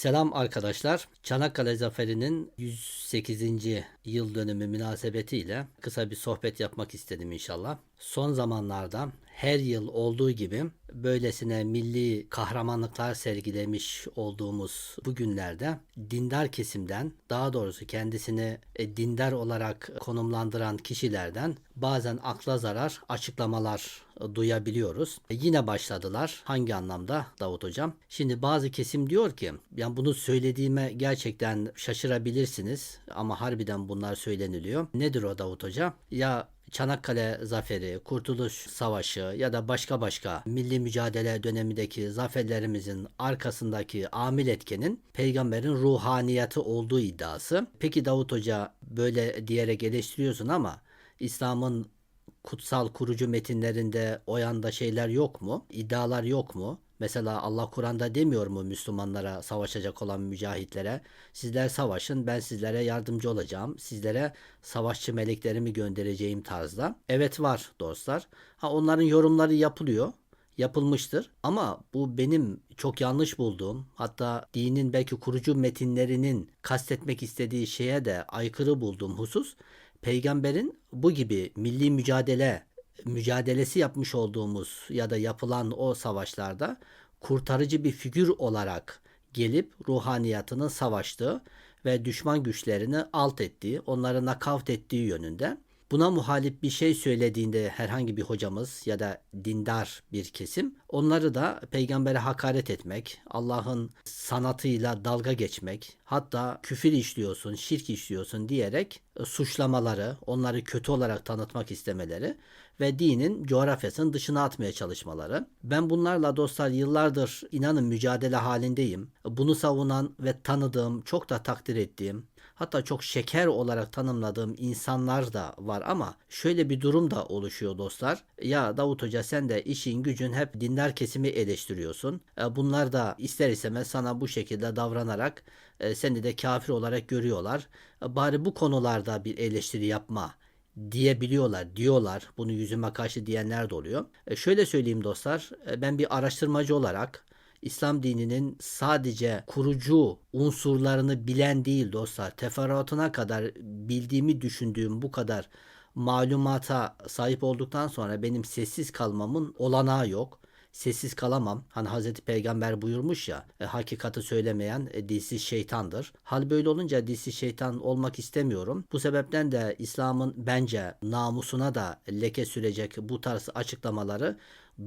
Selam arkadaşlar. Çanakkale Zaferi'nin 108. yıl dönümü münasebetiyle kısa bir sohbet yapmak istedim inşallah. Son zamanlarda her yıl olduğu gibi böylesine milli kahramanlıklar sergilemiş olduğumuz bu günlerde dindar kesimden daha doğrusu kendisini e, dindar olarak konumlandıran kişilerden bazen akla zarar açıklamalar e, duyabiliyoruz. E, Yine başladılar. Hangi anlamda Davut Hocam? Şimdi bazı kesim diyor ki yani bunu söylediğime gerçekten şaşırabilirsiniz ama harbiden bunlar söyleniliyor. Nedir o Davut Hoca? Ya Çanakkale Zaferi, Kurtuluş Savaşı ya da başka başka milli mücadele dönemindeki zaferlerimizin arkasındaki amil etkenin peygamberin ruhaniyeti olduğu iddiası. Peki Davut Hoca böyle diyerek eleştiriyorsun ama İslam'ın kutsal kurucu metinlerinde o yanda şeyler yok mu? İddialar yok mu? Mesela Allah Kur'an'da demiyor mu Müslümanlara savaşacak olan mücahitlere sizler savaşın ben sizlere yardımcı olacağım. Sizlere savaşçı meleklerimi göndereceğim tarzda. Evet var dostlar. Ha onların yorumları yapılıyor yapılmıştır. Ama bu benim çok yanlış bulduğum hatta dinin belki kurucu metinlerinin kastetmek istediği şeye de aykırı bulduğum husus peygamberin bu gibi milli mücadele mücadelesi yapmış olduğumuz ya da yapılan o savaşlarda kurtarıcı bir figür olarak gelip ruhaniyatının savaştığı ve düşman güçlerini alt ettiği, onları nakavt ettiği yönünde. Buna muhalif bir şey söylediğinde herhangi bir hocamız ya da dindar bir kesim onları da peygambere hakaret etmek, Allah'ın sanatıyla dalga geçmek, hatta küfür işliyorsun, şirk işliyorsun diyerek e, suçlamaları, onları kötü olarak tanıtmak istemeleri ve dinin coğrafyasının dışına atmaya çalışmaları. Ben bunlarla dostlar yıllardır inanın mücadele halindeyim. Bunu savunan ve tanıdığım, çok da takdir ettiğim, hatta çok şeker olarak tanımladığım insanlar da var ama şöyle bir durum da oluşuyor dostlar. Ya Davut Hoca sen de işin gücün hep dindar kesimi eleştiriyorsun. E, Bunlar da ister istemez sana bu şekilde davranarak e, seni de kafir olarak görüyorlar. E, Bari bu konularda bir eleştiri yapma diyebiliyorlar, diyorlar. Bunu yüzüme karşı diyenler de oluyor. E şöyle söyleyeyim dostlar, ben bir araştırmacı olarak İslam dininin sadece kurucu unsurlarını bilen değil dostlar, teferruatına kadar bildiğimi düşündüğüm bu kadar malumata sahip olduktan sonra benim sessiz kalmamın olanağı yok sessiz kalamam. Hani Hazreti Peygamber buyurmuş ya e, hakikati söylemeyen e, dilsiz şeytandır. Hal böyle olunca dilsiz şeytan olmak istemiyorum. Bu sebepten de İslam'ın bence namusuna da leke sürecek bu tarz açıklamaları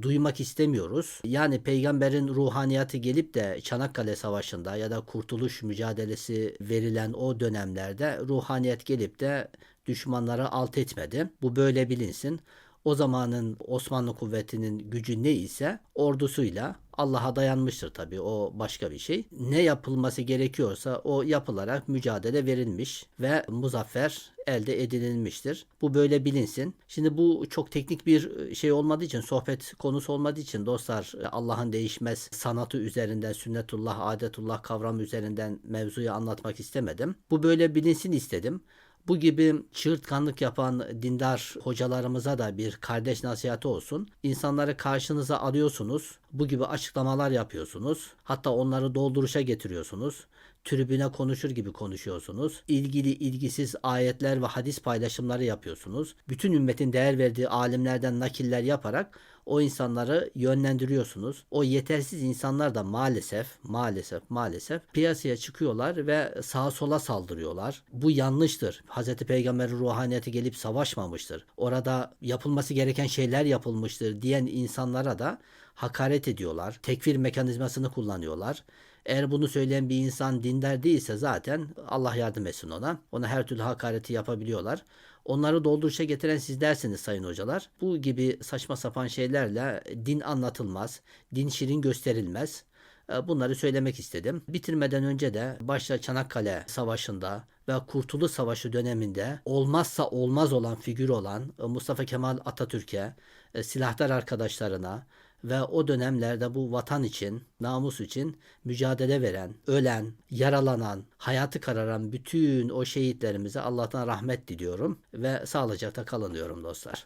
duymak istemiyoruz. Yani peygamberin ruhaniyatı gelip de Çanakkale Savaşı'nda ya da kurtuluş mücadelesi verilen o dönemlerde ruhaniyet gelip de düşmanları alt etmedi. Bu böyle bilinsin o zamanın Osmanlı kuvvetinin gücü ne ise ordusuyla Allah'a dayanmıştır tabii o başka bir şey. Ne yapılması gerekiyorsa o yapılarak mücadele verilmiş ve muzaffer elde edilmiştir. Bu böyle bilinsin. Şimdi bu çok teknik bir şey olmadığı için sohbet konusu olmadığı için dostlar Allah'ın değişmez sanatı üzerinden sünnetullah adetullah kavramı üzerinden mevzuyu anlatmak istemedim. Bu böyle bilinsin istedim. Bu gibi çığırtkanlık yapan dindar hocalarımıza da bir kardeş nasihati olsun. İnsanları karşınıza alıyorsunuz. Bu gibi açıklamalar yapıyorsunuz. Hatta onları dolduruşa getiriyorsunuz. Tribüne konuşur gibi konuşuyorsunuz. İlgili ilgisiz ayetler ve hadis paylaşımları yapıyorsunuz. Bütün ümmetin değer verdiği alimlerden nakiller yaparak o insanları yönlendiriyorsunuz. O yetersiz insanlar da maalesef maalesef maalesef piyasaya çıkıyorlar ve sağa sola saldırıyorlar. Bu yanlıştır. Hz. Peygamber'in ruhaniyeti gelip savaşmamıştır. Orada yapılması gereken şeyler yapılmıştır diyen insanlara da hakaret ediyorlar. Tekfir mekanizmasını kullanıyorlar. Eğer bunu söyleyen bir insan dindar değilse zaten Allah yardım etsin ona. Ona her türlü hakareti yapabiliyorlar. Onları dolduruşa getiren sizlersiniz sayın hocalar. Bu gibi saçma sapan şeylerle din anlatılmaz, din şirin gösterilmez. E, bunları söylemek istedim. Bitirmeden önce de başta Çanakkale Savaşı'nda ve Kurtuluş Savaşı döneminde olmazsa olmaz olan figür olan Mustafa Kemal Atatürk'e, e, silahtar arkadaşlarına ve o dönemlerde bu vatan için, namus için mücadele veren, ölen, yaralanan, hayatı kararan bütün o şehitlerimize Allah'tan rahmet diliyorum ve sağlıcakla kalın diyorum dostlar.